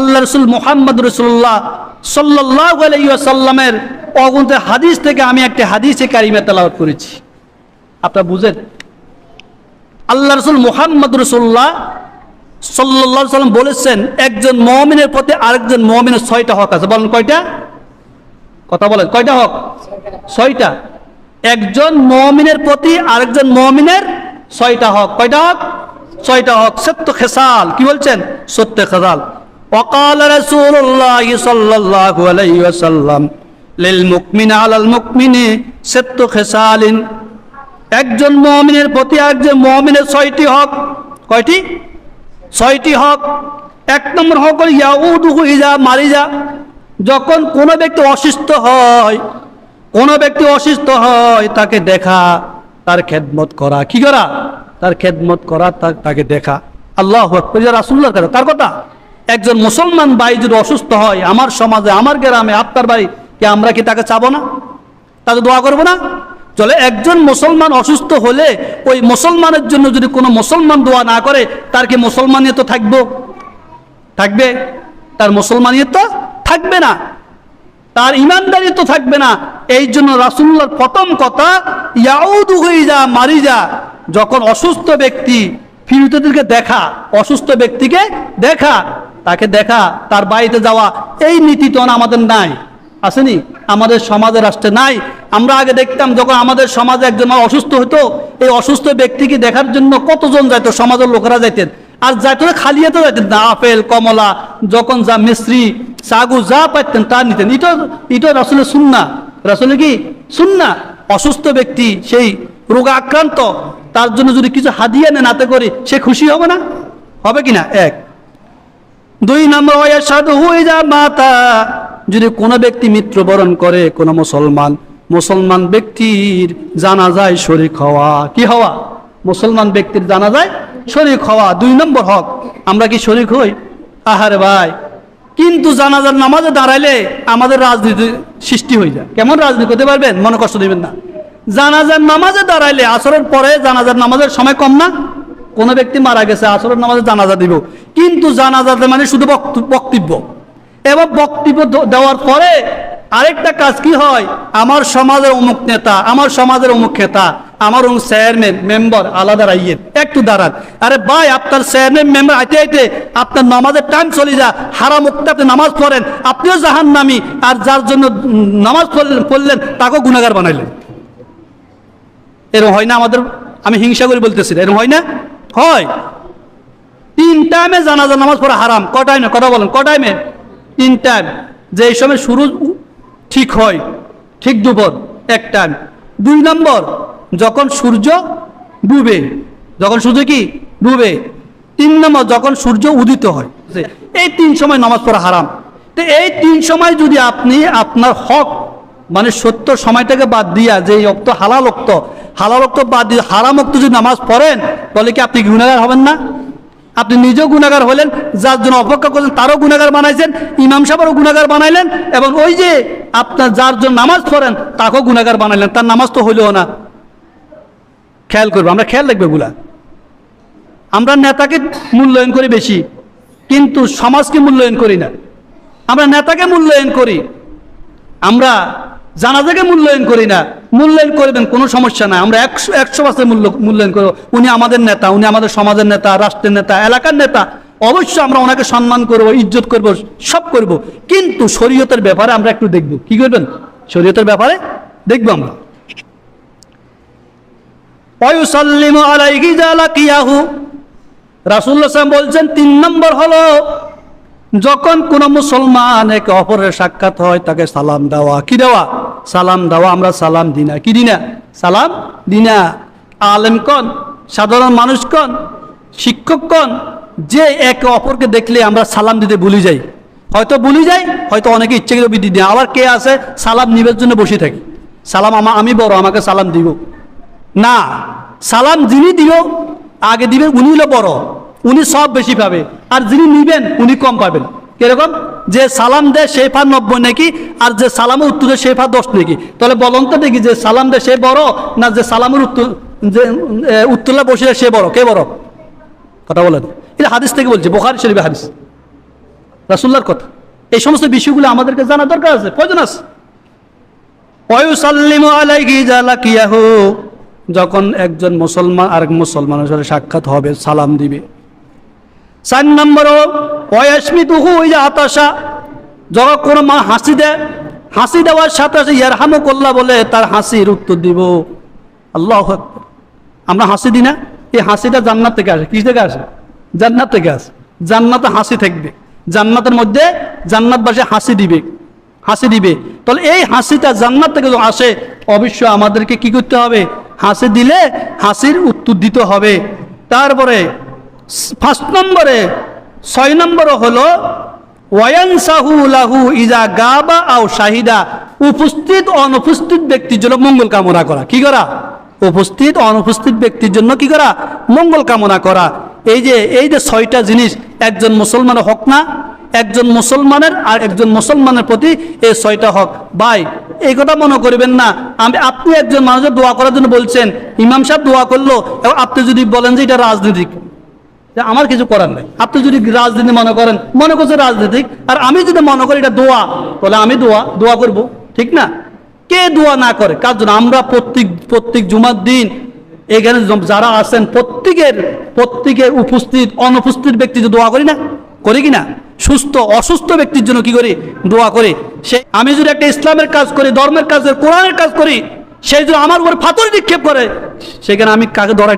আল্লাহ রসুল মোহাম্মদ রসুল্লাহ সাল্লাহ আলাইসাল্লামের অগন্ত হাদিস থেকে আমি একটি হাদিসে কারিমে তেলাওয়াত করেছি। আপনারা বুঝেন? আল্লাহ রসুল মোহাম্মদ রসুল্লাহ সাল্লাহ সাল্লাম বলেছেন, একজন মমিনের প্রতি আরেকজন মমিনের ছয়টা হক আছে। বলেন কয়টা? কথা বলেন, কয়টা হক? ছয়টা। একজন মমিনের প্রতি আরেকজন মমিনের ছয়টা হক। কয়টা হক? ছয়টা হক। সত্য খেসাল। কি বলছেন? সত্য খেসাল। وقال رسول الله صلى الله عليه وسلم للمؤمن على المؤمن ست خصال একজন মমিনের প্রতি একজন মমিনের ছয়টি হক কয়টি ছয়টি হক এক নম্বর হক হল ইয়াউদুহু ইজা মারিজা যখন কোনো ব্যক্তি অসুস্থ হয় কোনো ব্যক্তি অসুস্থ হয় তাকে দেখা তার খেদমত করা কি করা তার খেদমত করা তা- তাকে দেখা আল্লাহ রাসুল্লাহ কথা তার কথা একজন মুসলমান ভাই যদি অসুস্থ হয়, আমার সমাজে, আমার গ্রামে, আপনার বাড়ি, কি আমরা কি তাকে চাবো না? তাকে দোয়া করব না? চলে, একজন মুসলমান অসুস্থ হলে ওই মুসলমানের জন্য যদি কোনো মুসলমান দোয়া না করে, তার কি মুসলমানিয়ত থাকব? থাকবে? তার মুসলমানিয়ত থাকবে না। তার ইমানদারি তো থাকবে না। এই জন্য রাসুল্লার প্রথম কথা, ইয়াউদু হয়ে যা মারি যা যখন অসুস্থ ব্যক্তি ফিরুতদেরকে দেখা, অসুস্থ ব্যক্তিকে দেখা তাকে দেখা, তার বাড়িতে যাওয়া, এই নীতি তো আমাদের নাই। আসেনি? আমাদের সমাজে রাষ্ট্রে নাই। আমরা আগে দেখতাম যখন আমাদের সমাজে একজন অসুস্থ হতো, এই অসুস্থ ব্যক্তিকে দেখার জন্য কতজন যাইত, সমাজের লোকেরা যাইতেন। আর যাইতো খালি যেতে যাইতেন। না, আপেল, কমলা, যখন যা মিস্ত্রি সাগু যা পাইতেন, তা নিতেন। এটা এটা রাসুলের সুন্না রাসুলের কি? সুন্না অসুস্থ ব্যক্তি, সেই রোগা আক্রান্ত, তার জন্য যদি কিছু হাদিয়া নেন হাতে করে, সে খুশি হবে না? হবে কি না এক। দুই নম্বর সাধু হয়ে যা মাতা। যদি কোনো ব্যক্তি মৃত্যুবরণ করে, কোনো মুসলমান মুসলমান ব্যক্তির জানা যায় শরিক হওয়া, কি হওয়া? মুসলমান ব্যক্তির জানা যায় শরিক হওয়া দুই নম্বর হক। আমরা কি শরিক হই? আহারে ভাই, কিন্তু জানাজার নামাজে দাঁড়াইলে আমাদের রাজনীতি সৃষ্টি হয়ে যায়। কেমন রাজনীতি করতে পারবেন? মনে কষ্ট দেবেন না। জানাজার নামাজে দাঁড়াইলে আসরের পরে জানাজার নামাজের সময় কম না? কোনো ব্যক্তি মারা গেছে, আসরের নামাজে জানাজা দিব। কিন্তু জানাজাতে মানে শুধু বক্তব্য। এবার বক্তব্য দেওয়ার পরে আরেকটা কাজ কি হয়? আমার সমাজের অমুক নেতা, আমার সমাজের অমুক নেতা আমার অমুক চেয়ারম্যান, মেম্বার, আলাদা রাইয়ের। একটু দাঁড়ান। আরে ভাই, আপনার চেয়ারম্যান, মেম্বার, আইতে আইতে আপনার নামাজের টাইম চলে যা হারাম উক্তে আপনি নামাজ পড়েন, আপনিও জাহান নামি আর যার জন্য নামাজ পড়লেন পড়লেন, তাকেও গুণাগার বানাইলেন। এরকম হয় না আমাদের? আমি হিংসা করে বলতেছি এরকম হয় না? হয়। তিন টাইমে জানাজা, নামাজ পড়া হারাম। ক টাইমে কথা বলেন, ক টাইমে তিন টাইম যে এই সময় শুরু ঠিক হয়, ঠিক দুপুর, এক টাইম দুই নম্বর, যখন সূর্য ডুবে, যখন সূর্য কি? ডুবে। তিন নম্বর, যখন সূর্য উদিত হয়। এই তিন সময় নামাজ পড়া হারাম। তো এই তিন সময় যদি আপনি আপনার হক মানে সত্য সময়টাকে বাদ দিয়া যে অক্ত হালাল অক্ত হালাল অক্ত বাদ দিয়ে হারাম অক্ত যদি নামাজ পড়েন, তাহলে কি আপনি গুণাগার হবেন না? আপনি নিজেও গুণাগার হলেন, যার জন্য অপেক্ষা করলেন, তারও গুণাগার বানাইছেন, ইমাম সাহেবেরও গুণাগার বানাইলেন, এবং ওই যে আপনার যার জন্য নামাজ পড়েন, তাকেও গুণাগার বানাইলেন। তার নামাজ তো হইলেও না। খেয়াল করব, আমরা খেয়াল রাখব এগুলা। আমরা নেতাকে মূল্যায়ন করি বেশি, কিন্তু সমাজকে মূল্যায়ন করি না। আমরা নেতাকে মূল্যায়ন করি, আমরা জানাজাকে মূল্যায়ন করি না। মূল্যায়ন করবেন, কোনো সমস্যা নাই। আমরা একশো একশো পার্সেন্ট মূল্য, মূল্যায়ন করব। উনি আমাদের নেতা, উনি আমাদের সমাজের নেতা, রাষ্ট্রের নেতা, এলাকার নেতা। অবশ্যই আমরা ওনাকে সম্মান করব, ইজ্জত করব, সব করব। কিন্তু শরীয়তের ব্যাপারে আমরা একটু দেখব। কি করবেন? শরীয়তের ব্যাপারে দেখব আমরা। সাল্লাল্লাহু বলছেন, তিন নম্বর হলো, যখন কোনো মুসলমান একে অপরের সাক্ষাৎ হয়, তাকে সালাম দেওয়া। কি দেওয়া? সালাম দেওয়া আমরা সালাম দিই না। কি দিই না? সালাম দিই না। আলেম কন, সাধারণ মানুষ কন, শিক্ষক কন, যে একে অপরকে দেখলে আমরা সালাম দিতে ভুলে যাই। হয়তো ভুলে যাই, হয়তো অনেকে ইচ্ছে করে দিই না আবার কে আছে, সালাম নিবের জন্য বসে থাকি। সালাম আমা আমি বড়, আমাকে সালাম দিব। না, সালাম যিনি দিও আগে দিবে উনি হলো বড়। উনি সব বেশি পাবে। আর যিনি নিবেন, উনি কম পাবেন। কীরকম? যে সালাম দেয়, সে ফা নব্বই নাকি? আর যে সালামের উত্তর সে ফা দশ নাকি? তাহলে বলুন তো দেখি যে সালাম দেয় সে বড় না যে সালামের উত্তর, যে উত্তরলা বসে সে বড়? কে বড়? কথা বলেন। এটা হাদিস থেকে বলছি, বোখারি শরীফে হাদিস। রাসুল্লার কথা। এই সমস্ত বিষয়গুলো আমাদেরকে জানা দরকার আছে, প্রয়োজন আছে। যখন একজন মুসলমান, আরেক মুসলমানের সাথে সাক্ষাৎ হবে, সালাম দিবে। চার নম্বর ওয়াসমিতুহু ইজা আতাশা। যখন কোনো মা হাসি দেয় হাসি দেওয়ার সাথে সাথে ইয়ারহামু কল্লা বলে, তার হাসির উত্তর দিব। আল্লাহ আমরা হাসি দিই না? এই হাসিটা জান্নাত থেকে আসে। কিস থেকে আসে? জান্নাত থেকে আসে। জান্নাতে হাসি থাকবে। জান্নাতের মধ্যে জান্নাতবাসী হাসি দিবে। হাসি দিবে। তাহলে এই হাসিটা জান্নাত থেকে আসে অবশ্য আমাদেরকে কি করতে হবে? হাসি দিলে হাসির উত্তর দিতে হবে। তারপরে ফার্স্ট নম্বরে, ছয় নম্বর হলো ওয়ানসাহু লাহু ইজা গাবা আও শাহিদা। উপস্থিত, অনুপস্থিত ব্যক্তির জন্য মঙ্গল কামনা করা। কি করা? উপস্থিত, অনুপস্থিত ব্যক্তির জন্য কি করা? মঙ্গল কামনা করা। এই যে এই যে ছয়টা জিনিস, একজন মুসলমানের হক না, একজন মুসলমানের আর একজন মুসলমানের প্রতি এই ছয়টা হক। ভাই, এই কথা মনে করবেন না। আমি, আপনি একজন মানুষের দোয়া করার জন্য বলছেন। ইমাম সাহেব দোয়া করল। আপনি যদি বলেন যে এটা রাজনীতিক। যে আমার কিছু করার নেই। আপনি যদি রাজনীতি মনে করেন, মনে করছেন রাজনীতিক, আর আমি যদি মনে করি এটা দোয়া, তাহলে আমি দোয়া দোয়া করব, ঠিক না? কে দোয়া না করে? কার জন্য? আমরা প্রত্যেক প্রত্যেক জুমার দিন এখানে যারা আছেন, প্রত্যেকের প্রত্যেকের উপস্থিত, অনুপস্থিত ব্যক্তি যে দোয়া করি না? করি কি না? সুস্থ, অসুস্থ ব্যক্তির জন্য কি করি? দোয়া করি। সে আমি যদি একটা ইসলামের কাজ করি, ধর্মের কাজ করি, কোরআনের কাজ করি, সেই যদি আমার উপর ফাতর নিক্ষেপ করে, সেখানে আমি কাকে ধরাই?